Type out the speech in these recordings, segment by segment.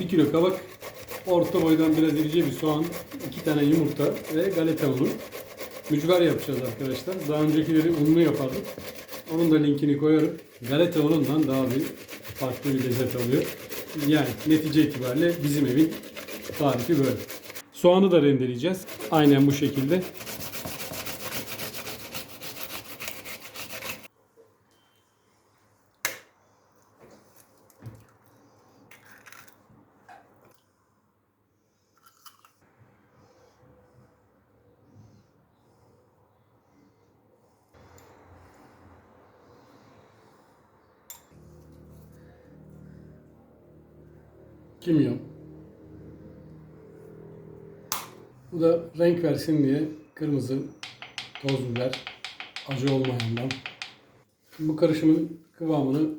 1 kilo kabak, orta boydan biraz irice bir soğan, 2 tane yumurta ve galeta unu. Mücver yapacağız arkadaşlar. Daha öncekileri unlu yapardık. Onun da linkini koyarım. Galeta unundan daha bir farklı bir lezzet alıyor. Yani netice itibariyle bizim evin tarifi böyle. Soğanı da rendeleyeceğiz. Aynen bu şekilde. Kimyon. Bu da renk versin diye kırmızı toz biber, acı olmayandan. Bu karışımın kıvamını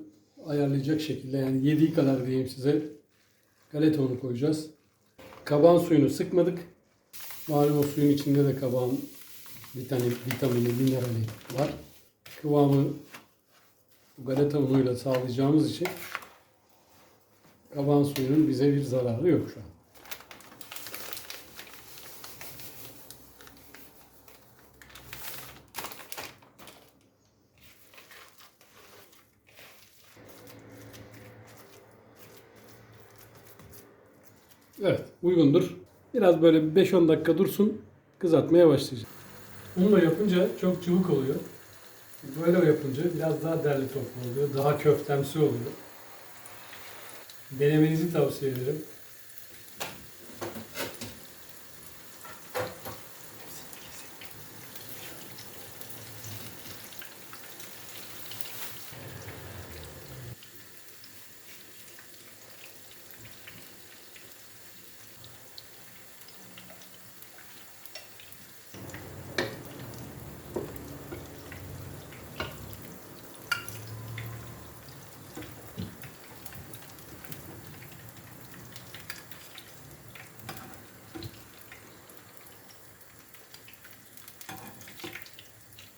ayarlayacak şekilde yani yediği kadar diyeyim size galeta unu koyacağız. Kabağın suyunu sıkmadık. Malum o suyun içinde de kabağın vitamin, vitamini, minerali var. Kıvamı bu galeta unuyla sağlayacağımız için kabağın suyunun bize bir zararı yok şu an. Evet, uygundur. Biraz böyle bir 5-10 dakika dursun, kızartmaya başlayacağız. Unla yapınca çok çabuk oluyor. Böyle yapınca biraz daha derli toplu oluyor, daha köftemsi oluyor. Denemenizi tavsiye ederim.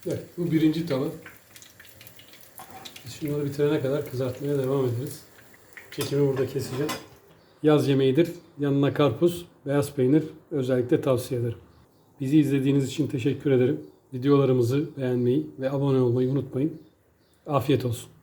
Evet, bu birinci tava. Biz şunları bitirene kadar kızartmaya devam ederiz. Çekimi burada keseceğim. Yaz yemeğidir. Yanına karpuz, beyaz peynir özellikle tavsiye ederim. Bizi izlediğiniz için teşekkür ederim. Videolarımızı beğenmeyi ve abone olmayı unutmayın. Afiyet olsun.